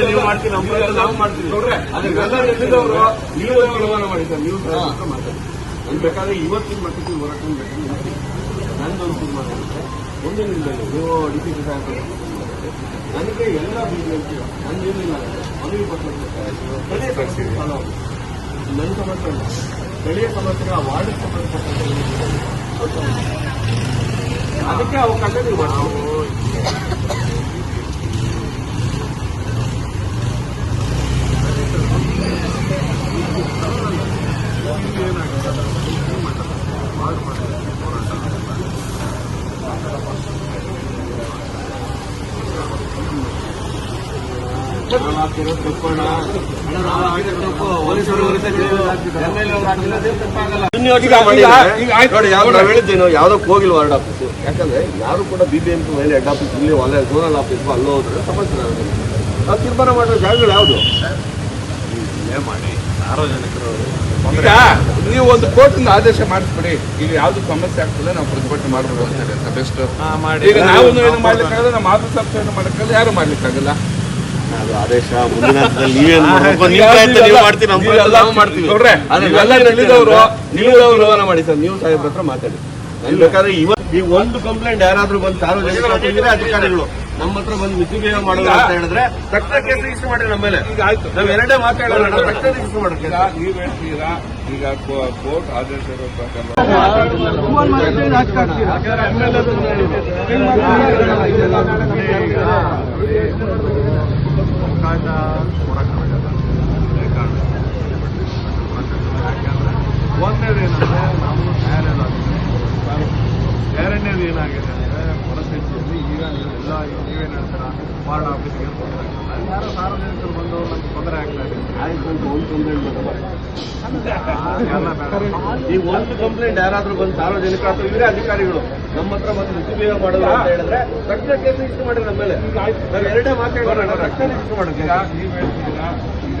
ನೀವು ಮಾಡ್ತೀವಿ ನಾವು ಮಾಡ್ತೀವಿ ನೀವು ನಿರ್ವಹಣ ನೀವು ಮಾತಾಡಿ ಬೇಕಾದ್ರೆ ಇವತ್ತಿನ ಮಟ್ಟಕ್ಕೆ ಹೋರಾಟ ಬೇಕಾದ್ರೆ ನಂದೊಂದು ತೀರ್ಮಾನ ಆಗುತ್ತೆ ಒಂದು ನಿಮಿಷದಲ್ಲಿ ಡಿ ಪಿ ನನಗೆ ಎಲ್ಲ ಬಿಜೆಪಿ ನನ್ನೇನಿಲ್ಲ ಮನವಿ ಸ್ಥಳೀಯ ಸಮಸ್ಯೆ ನನ್ನ ಸಮಸ್ಯೆ ಸ್ಥಳೀಯ ಸಮಸ್ಯೆಗೆ ವಾರ್ಡ್ ಸಂಬಂಧಪಟ್ಟ ಅದಕ್ಕೆ ಅವಕಾಶ ನೀವು ಮಾಡ್ತೀವಿ ನೋಡಿ ಯಾವ್ದು ನಾವು ಹೇಳಿದ್ದೇನು ಯಾವ್ದಕ್ಕೆ ಹೋಗಿಲ್ಲ ವಾರ್ಡ್ ಆಫೀಸ್ ಯಾಕಂದ್ರೆ ಯಾರು ಕೂಡ ಬಿಬಿಎಂಪಿ ಮೇಲೆ ಹೆಡ್ ಆಫೀಸ್ ಇಲ್ಲಿ ಒಳ್ಳೆ ಝೋನಲ್ ಆಫೀಸ್ ಅಲ್ಲೋ ಹೋದ್ರೆ ಸಮಸ್ಯೆ ಆಗುತ್ತೆ. ನಾವು ತೀರ್ಮಾನ ಮಾಡೋ ಜಾಗಗಳು ಯಾವುದು? ಮಾಡಿ ಸಾರ್ವಜನಿಕರು ಈಗ ನೀವು ಒಂದು ಕೋರ್ಟಿಂದ ಆದೇಶ ಮಾಡಿಸ್ಬಿಡಿ. ಇಲ್ಲಿ ಯಾವ್ದು ಸಮಸ್ಯೆ ಆಗ್ತದೆ ನಾವು ಪ್ರತಿಭಟನೆ ಮಾಡ್ಬೋದು ಅಂತ ಹೇಳಿ ಬೆಸ್ಟ್. ಮಾಡಿ ಈಗ ನಾವು ಏನು ಮಾಡ್ಲಿಕ್ಕಾಗಲ್ಲ ನಮ್ಮ ಆಫೀಸ್ ಆಫೀಸ್ ಏನು ಮಾಡ್ಲಿಕ್ಕಾಗಲ್ಲ ಯಾರು ಮಾಡ್ಲಿಕ್ಕಾಗಲ್ಲ. ಅದು ಆದೇಶ ಮಾಡ್ತೀವಿ ನಾವು ಸಾಹೇಬ್ರ ಹತ್ರ ಮಾತಾಡಿ. ಬೇಕಾದ್ರೆ ಇವತ್ತು ಈಗ ಒಂದು ಕಂಪ್ಲೇಂಟ್ ಯಾರಾದ್ರೂ ಬಂದು ಸಾರ್ವಜನಿಕರು ಅಧಿಕಾರಿಗಳು ನಮ್ಮ ಹತ್ರ ಬಂದು ಮಿಸ್ಬಿಹೇವ್ ಮಾಡೋದು ಅಂತ ಹೇಳಿದ್ರೆ ತಕ್ಷಣ ಕೇಸ್ ರಿಜಿಸ್ಟರ್ ಮಾಡಿ ನಮ್ಮ ಮೇಲೆ. ಈಗ ಆಯ್ತು. ನಾವು ಎರಡೇ ಮಾತಾಡೋಣ ತಕ್ಷಣ ರಿಜಿಸ್ಟರ್ ಮಾಡಕ್ಕೆ ಈಗ ನೀವ್ ಹೇಳ್ತೀರಾ? ಈಗ ಕೋರ್ಟ್ ಆದೇಶ ಪ್ರಕಾರ ನೀವೇನು ಹೇಳ್ತೀರಾ? ವಾರ್ಡ್ ಆಫೀಸ್ಗೆ ಯಾರೋ ಸಾರ್ವಜನಿಕರು ಬಂದು ನಮ್ಗೆ ತೊಂದರೆ ಆಗ್ತಾ ಇದೆ. ಆಯ್ತು ಅಂತ ಒಂದು ಕಂಪ್ಲೇಂಟ್ ಈ ಒಂದು ಕಂಪ್ಲೇಂಟ್ ಯಾರಾದ್ರೂ ಬಂದು ಸಾರ್ವಜನಿಕ ಅಥವಾ ಇವರೇ ಅಧಿಕಾರಿಗಳು ನಮ್ಮ ಹತ್ರ ಮತ್ತೆ ದುರುಪಯೋಗ ಮಾಡೋದು ಅಂತ ಹೇಳಿದ್ರೆ ತಕ್ಷಣ ಕೇಸ್ ಇಷ್ಟು ಮಾಡಿ ನಮ್ಮ ಮೇಲೆ. ನಾವು ಎರಡೇ ಮಾತಾಡೋಣ ತಕ್ಷಣ ಇಷ್ಟು ಮಾಡೋದು ಈಗ ನೀವು ಹೇಳ್ತೀರಾ ಈಗ